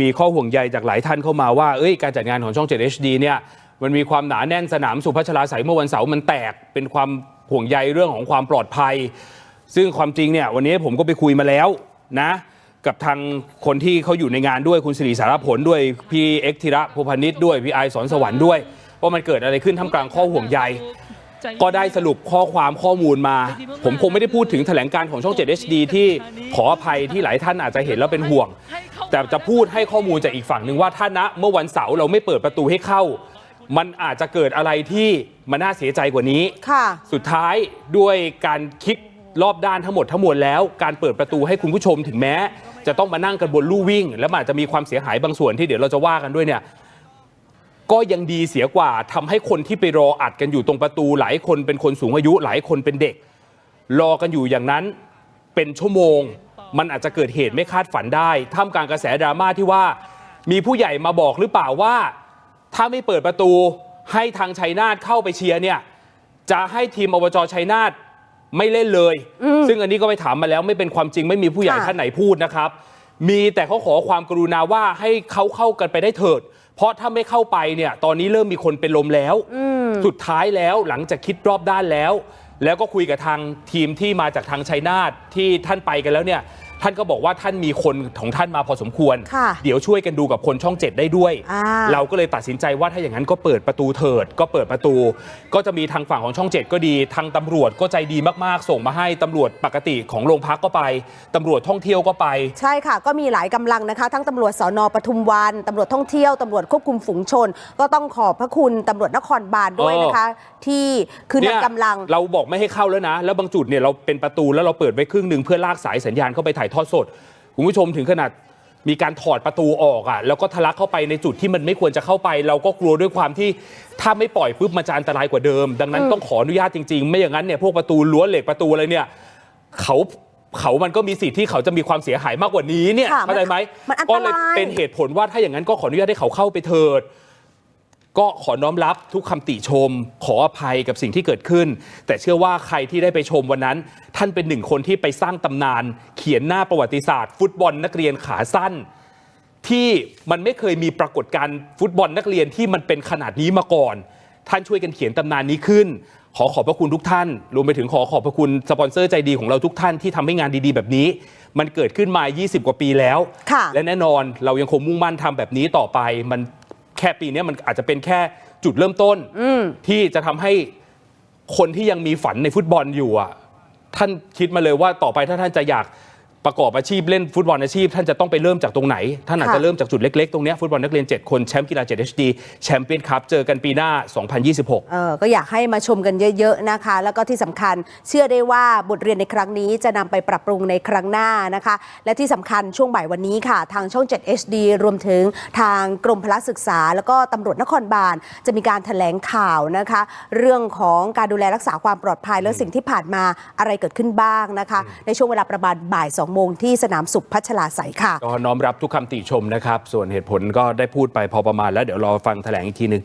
มีข้อห่วงใยจากหลายท่านเข้ามาว่าเอ้ยการจัดงานของช่อง 7 HD เนี่ยมันมีความหนาแน่นสนามสุพัชราไสยเมื่อวันเสาร์มันแตกเป็นความห่วงใยเรื่องของความปลอดภัย ซึ่งความจริงเนี่ยวันนี้ผมก็ไปคุยมาแล้วนะ กับทางคนที่เขาอยู่ในงานด้วยคุณสิริสารผลด้วยพี่เอ็กธิระภูพนิชด้วยพี่ไอสอนสวรรค์ด้วยว่ามันเกิดอะไรขึ้นท่ามกลางข้อห่วงใย ก็ได้สรุปข้อความข้อมูลมา ผมคงไม่ได้พูดถึงแถลงการของช่อง 7 HD ที่ขออภัยที่หลายท่านอาจจะเห็นแล้วเป็นห่วง แต่จะพูดให้ข้อมูลจากอีกฝั่งหนึ่งว่าถ้าณเมื่อวันเสาร์เราไม่เปิดประตูให้เข้า มันอาจจะเกิดอะไรที่มันน่าเสียใจกว่านี้ค่ะสุดท้ายด้วยการคิดรอบด้านทั้งหมดทั้งมวลแล้ว การเปิดประตูให้คุณผู้ชมถึงแม้ จะต้องมานั่งกันบนลู่วิ่ง แล้วมันอาจจะมีความเสียหายบางส่วนที่เดี๋ยวเราจะว่ากันด้วยเนี่ย ก็ยังดีเสียกว่าทำให้คนที่ไปรออัดกันอยู่ตรงประตู หลายคนเป็นคนสูงอายุหลายคนเป็นเด็ก รอกันอยู่อย่างนั้นเป็นชั่วโมง มันอาจจะเกิดเหตุไม่คาดฝันได้ท่ามกลางกระแสดราม่าที่ว่า มีผู้ใหญ่มาบอกหรือเปล่าว่า ถ้าไม่เปิดประตูให้ทางชัยนาทเข้าไปเชียร์เนี่ยจะให้ทีมอบจชัยนาทไม่เล่นเลย ซึ่งอันนี้ก็ไปถามมาแล้วไม่เป็นความจริงไม่มีผู้ใหญ่ค่ะท่านไหนพูดนะครับ มีแต่เขาขอความกรุณาว่าให้เขาเข้ากันไปได้เถิด เพราะถ้าไม่เข้าไปเนี่ยตอนนี้เริ่มมีคนเป็นลมแล้ว สุดท้ายแล้วหลังจากคิดรอบด้านแล้ว แล้วก็คุยกับทางทีมที่มาจากทางชัยนาทที่ท่านไปกันแล้วเนี่ย ท่านก็บอกว่าท่านมีคนของท่านมาพอสมควร ค่ะเดี๋ยวช่วยกันดูกับคนช่องเจ็ดได้ด้วย อ่า เราก็เลยตัดสินใจว่าถ้าอย่างนั้นก็เปิดประตูเถิด ก็เปิดประตู ก็จะมีทางฝั่งของช่องเจ็ดก็ดี ทางตำรวจก็ใจดีมากๆ ส่งมาให้ตำรวจปกติของโรงพักก็ไปตำรวจท่องเที่ยวก็ไป ใช่ค่ะ ก็มีหลายกำลังนะคะ ทั้งตำรวจสอนอปทุมวันตำรวจท่องเที่ยวตำรวจควบคุมฝูงชน ก็ต้องขอบพระคุณตำรวจนครบาลด้วยนะคะ ที่คือเนี่ยนำกำลังเราบอกไม่ให้เข้าแล้วนะ แล้วบางจุดเนี่ยเราเป็นประตูแล้วเราเปิดไว้ครึ่งหนึ่งเพื่อลากสายสัญญาณเข้าไปถ่ายทอดสด คุณผู้ชมถึงขนาดมีการถอดประตูออกอะแล้วก็ทะลักเข้าไปในจุดที่มันไม่ควรจะเข้าไป เราก็กลัวด้วยความที่ถ้าไม่ปล่อยปุ๊บมันจะอันตรายกว่าเดิม ดังนั้นต้องขออนุญาตจริงๆ ไม่อย่างนั้นเนี่ยพวกประตูรั้วเหล็กประตูอะไรเนี่ยเขาเขามันก็มีสิทธิ์ที่เขาจะมีความเสียหายมากกว่านี้เนี่ยค่ะเข้าใจไหมมันอันตราย ก็เลยเป็นเหตุผลว่าถ้าอย่างนั้นก็ขออนุญาตให้เขาเข้าไปเถิด ก็ขอน้อมรับทุกคำติชม ขออภัยกับสิ่งที่เกิดขึ้น แต่เชื่อว่าใครที่ได้ไปชมวันนั้น ท่านเป็นหนึ่งคนที่ไปสร้างตำนาน เขียนหน้าประวัติศาสตร์ ฟุตบอลนักเรียนขาสั้น ที่มันไม่เคยมีปรากฏการณ์ฟุตบอลนักเรียนที่มันเป็นขนาดนี้มาก่อน ท่านช่วยกันเขียนตำนานนี้ขึ้น ขอขอบพระคุณทุกท่าน รวมไปถึงขอขอบพระคุณสปอนเซอร์ใจดีของเราทุกท่านที่ทำให้งานดีๆ แบบนี้ มันเกิดขึ้นมา 20 กว่าปีแล้วค่ะและแน่นอนเรายังคงมุ่งมั่นทำแบบนี้ต่อไปมัน แค่ปีนี้มันอาจจะเป็นแค่จุดเริ่มต้นที่จะทำให้คนที่ยังมีฝันในฟุตบอลอยู่อะท่านคิดมาเลยว่าต่อไปถ้าท่านจะอยาก ประกอบอาชีพเล่นฟุตบอลอาชีพ ท่านจะต้องไปเริ่มจากตรงไหน ท่านอาจจะค่ะเริ่มจากจุดเล็ก ๆ ตรงเนี้ยฟุตบอลนักเรียน 7 คนแชมป์กีฬา 7 HD แชมเปี้ยนคัพเจอกันปีหน้า 2026 เออก็อยากให้มาชมกันเยอะ ๆนะคะ แล้วก็ที่สำคัญเชื่อได้ว่าบทเรียนในครั้งนี้จะนำไปปรับปรุงในครั้งหน้านะคะ และที่สำคัญช่วงบ่ายวันนี้ค่ะ ทางช่อง 7 HD รวมถึงทางกรมพละศึกษา แล้วก็ตำรวจนครบาลจะมีการแถลงข่าวนะคะ เรื่องของการดูแลรักษาความปลอดภัยและสิ่งที่ผ่านมาอะไรเกิดขึ้นบ้างนะคะ ในช่วงเวลาประมาณบ่าย2 โมงที่สนามสุขพัชลาไสยค่ะ ก็น้อมรับทุกคำติชมนะครับ ส่วนเหตุผลก็ได้พูดไปพอประมาณแล้วเดี๋ยวรอฟังแถลงอีกทีหนึง